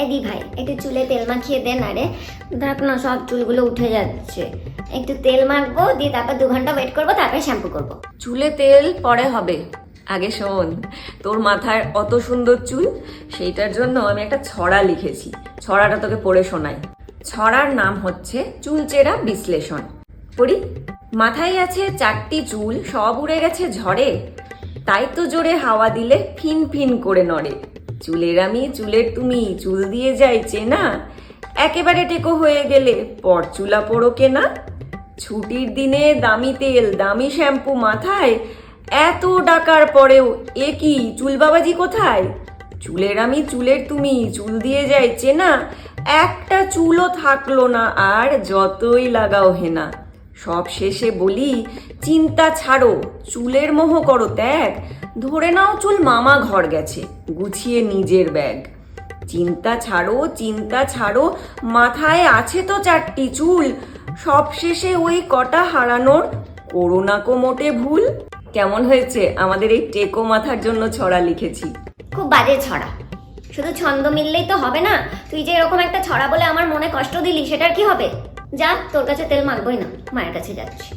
এই দি ভাই, একটু চুলে তেল মাখিয়ে দে না রে দেখ না সব চুলগুলো উঠে যাচ্ছে। একটু তেল মাখবো, দিয়ে তারপর দু ঘণ্টা ওয়েট করব, তারপরে শ্যাম্পু করব। চুলে তেল পরে হবে। আগে শোন, তোর মাথার অত সুন্দর চুল, সেইটার জন্য আমি একটা ছড়া লিখেছি। ছড়াটা তোকে পড়ে শোনাই। ছড়ার নাম হচ্ছে চুলচেরা বিশ্লেষণ। পড়ি, মাথায় আছে চারটি চুল, সব উড়ে গেছে ঝড়ে। তাই তো জোরে হাওয়া দিলে ফিন ফিন করে নড়ে। চুলের আমি, চুলের তুমি, চুল দিয়ে যাই চেনা। একেবারে টেকো হয়ে গেলে, পর চুলা পোড়ো কেনা। ছুটির দিনে দামি তেল, দামি শ্যাম্পু মাথায়। এত ডাকার পরেও, এ কি, চুল বাবাজি কোথায়? চুলের আমি, চুলের তুমি, চুল দিয়ে যাই চেনা। একটা চুলও থাকল না, আর যতই লাগাও হেনা। সব শেষে বলি, চিন্তা ছাড়ো, চুলের মোহ করো ত্যাগ। ধরে নাও চুল মামা ঘর গেছে, গুছিয়ে নিজের ব্যাগ। চিন্তা ছাড়ো চিন্তা ছাড়ো, মাথায় আছে তো চারটি চুল, সব শেষে ওই কটা হারানোর, করোনা কো মোটে ভুল। কেমন হয়েছে? আমাদের এই টেকো মাথার জন্য ছড়া লিখেছি। খুব বাজে ছড়া। শুধু ছন্দ মিললেই তো হবে না? তুই যে এরকম একটা ছড়া বলে আমার মনে কষ্ট দিলি, সেটার কি হবে? যা, তোর কাছে তেল মাখবই না, মায়ের কাছে যাচ্ছি।